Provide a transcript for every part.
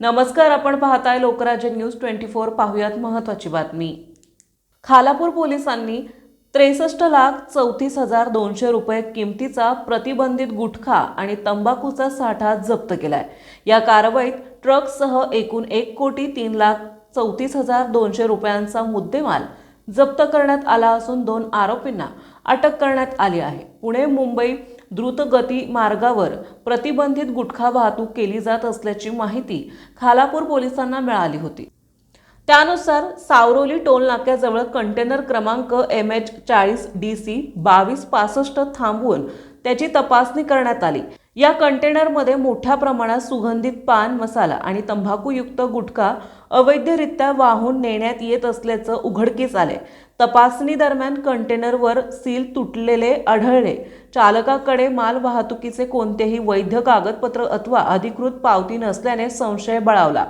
नमस्कार आपण पाहताय लोकराज्य न्यूज ट्वेंटी फोर. पाहुयात महत्त्वाची बातमी. खालापूर पोलिसांनी त्रेसष्ट लाख चौतीस हजार दोनशे रुपये किमतीचा प्रतिबंधित गुटखा आणि तंबाखूचा साठा जप्त केलाय. या कारवाईत ट्रकसह एकूण एक कोटी तीन लाख चौतीस हजार दोनशे रुपयांचा मुद्देमाल जप्त करण्यात आला असून दोन आरोपींना अटक करण्यात आली आहे. पुणे मुंबई द्रुतगती मार्गावर प्रतिबंधित गुटखा वाहतूक केली जात असल्याची माहिती खालापूर पोलिसांना मिळाली होती. त्यानुसार सावरोली टोल नाक्याजवळ कंटेनर क्रमांक एम एच चाळीस डी सी बावीस पासष्ट थांबवून त्याची तपासणी करण्यात आली. या कंटेनरमध्ये मोठ्या प्रमाणात सुगंधित पान मसाला आणि तंबाखूयुक्त गुटखा अवैधरित्या वाहून नेण्यात येत असल्याचं उघडकीस आले तपासणी दरम्यान कंटेनरवर सील तुटलेले आढळले. चालकाकडे माल वाहतुकीचे कोणतेही वैध कागदपत्र अथवा अधिकृत पावती नसल्याने संशय बळावला.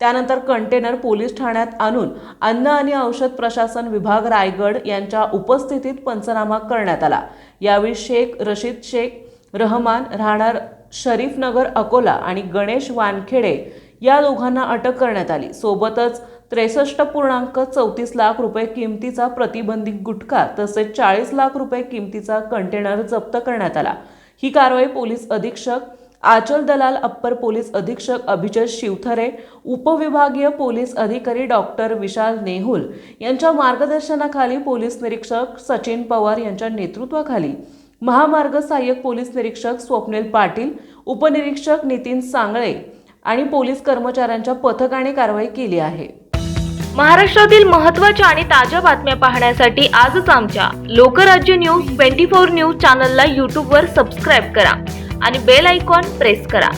त्यानंतर कंटेनर पोलीस ठाण्यात आणून अन्न आणि औषध प्रशासन विभाग रायगड यांच्या उपस्थितीत पंचनामा करण्यात आला. यावेळी शेख रशीद शेख रहमान राहणार शरीफनगर अकोला आणि गणेश वानखेडे या दोघांना अटक करण्यात आली. सोबतच त्रेसष्ट पूर्णांक चौतीस लाख रुपये किमतीचा प्रतिबंधित गुटखा तसेच चाळीस लाख रुपये किमतीचा कंटेनर जप्त करण्यात आला. ही कारवाई पोलीस अधीक्षक आचल दलाल अप्पर पोलीस अधीक्षक अभिजित शिवथरे उपविभागीय पोलीस अधिकारी डॉक्टर विशाल नेहुल यांच्या मार्गदर्शनाखाली पोलीस निरीक्षक सचिन पवार यांच्या नेतृत्वाखाली महामार्ग सहाय्यक पोलीस निरीक्षक स्वप्नील पाटील उपनिरीक्षक नितीन सांगळे आणि पोलीस कर्मचाऱ्यांच्या पथकाने कारवाई केली आहे. महाराष्ट्रातील महत्त्वाच्या आणि ताज्या बातम्या पाहण्यासाठी आजच आमच्या Lokrajya news twenty four news चॅनलला यूट्यूबवर सबस्क्राईब करा आणि बेल आयकॉन प्रेस करा.